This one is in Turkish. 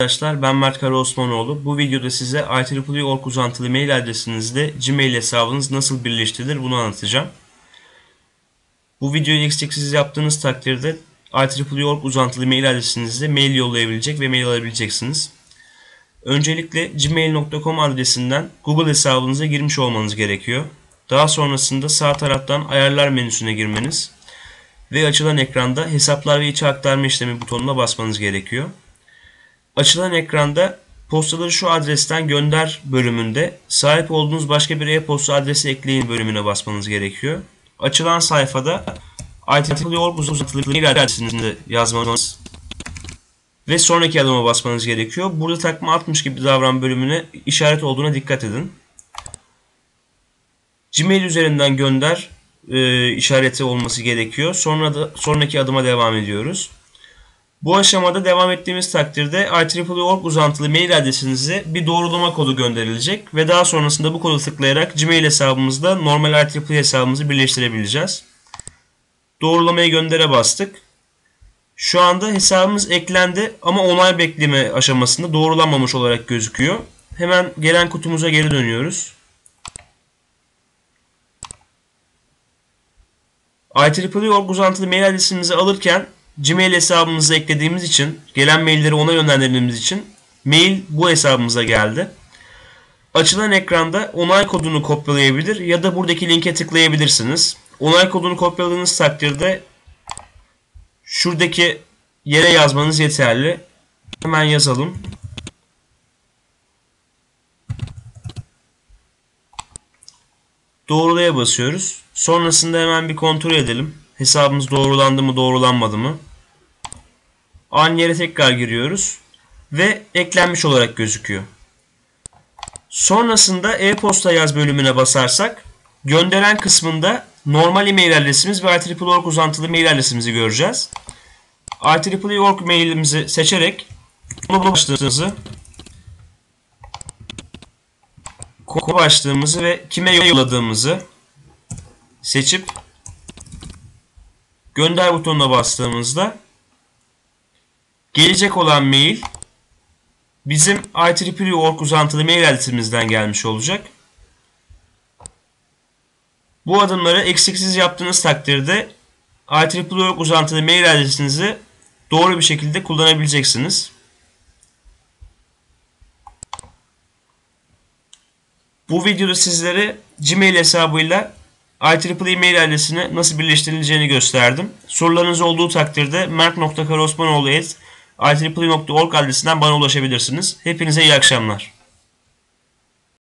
Arkadaşlar ben Mert Karaosmanoğlu. Bu videoda size IEEE.org uzantılı mail adresinizle Gmail hesabınız nasıl birleştirilir bunu anlatacağım. Bu videoyu eksiksiz yaptığınız takdirde IEEE.org uzantılı mail adresinizle mail yollayabilecek ve mail alabileceksiniz. Öncelikle gmail.com adresinden Google hesabınıza girmiş olmanız gerekiyor. Daha sonrasında sağ taraftan ayarlar menüsüne girmeniz ve açılan ekranda hesaplar ve içi aktarma işlemi butonuna basmanız gerekiyor. Açılan ekranda postaları şu adresten gönder bölümünde sahip olduğunuz başka bir e-posta adresi ekleyin bölümüne basmanız gerekiyor. Açılan sayfada IEEE.org uzantılı mail adresinizi yazmanız ve sonraki adıma basmanız gerekiyor. Burada takma atmış gibi davran bölümüne işaret olduğuna dikkat edin. Gmail üzerinden gönder e, işareti olması gerekiyor. Sonra da sonraki adıma devam ediyoruz. Bu aşamada devam ettiğimiz takdirde IEEE.org uzantılı mail adresinize bir doğrulama kodu gönderilecek ve daha sonrasında bu kodu tıklayarak Gmail hesabımızda normal IEEE hesabımızı birleştirebileceğiz. Doğrulamayı göndere bastık. Şu anda hesabımız eklendi ama onay bekleme aşamasında doğrulanmamış olarak gözüküyor. Hemen gelen kutumuza geri dönüyoruz. IEEE.org uzantılı mail adresimizi alırken Gmail hesabımızı eklediğimiz için, gelen mailleri ona yönlendirdiğimiz için mail bu hesabımıza geldi. Açılan ekranda onay kodunu kopyalayabilir ya da buradaki linke tıklayabilirsiniz. Onay kodunu kopyaladığınız takdirde şuradaki yere yazmanız yeterli. Hemen yazalım. Doğrulaya basıyoruz. Sonrasında hemen bir kontrol edelim. Hesabımız doğrulandı mı doğrulanmadı mı? Aynı yere tekrar giriyoruz. Ve eklenmiş olarak gözüküyor. Sonrasında e-posta yaz bölümüne basarsak gönderen kısmında normal e-mail adresimiz ve IEEE.org uzantılı mail adresimizi göreceğiz. IEEE.org mailimizi seçerek konu başlığımızı konu başlığımızı ve kime yolladığımızı seçip gönder butonuna bastığımızda gelecek olan mail bizim IEEE.org uzantılı mail adresimizden gelmiş olacak. Bu adımları eksiksiz yaptığınız takdirde IEEE.org uzantılı mail adresinizi doğru bir şekilde kullanabileceksiniz. Bu videoda sizlere Gmail hesabıyla IEEE mail adresini nasıl birleştirileceğini gösterdim. Sorularınız olduğu takdirde mert.karosmanoğlu.org adresinden bana ulaşabilirsiniz. Hepinize iyi akşamlar.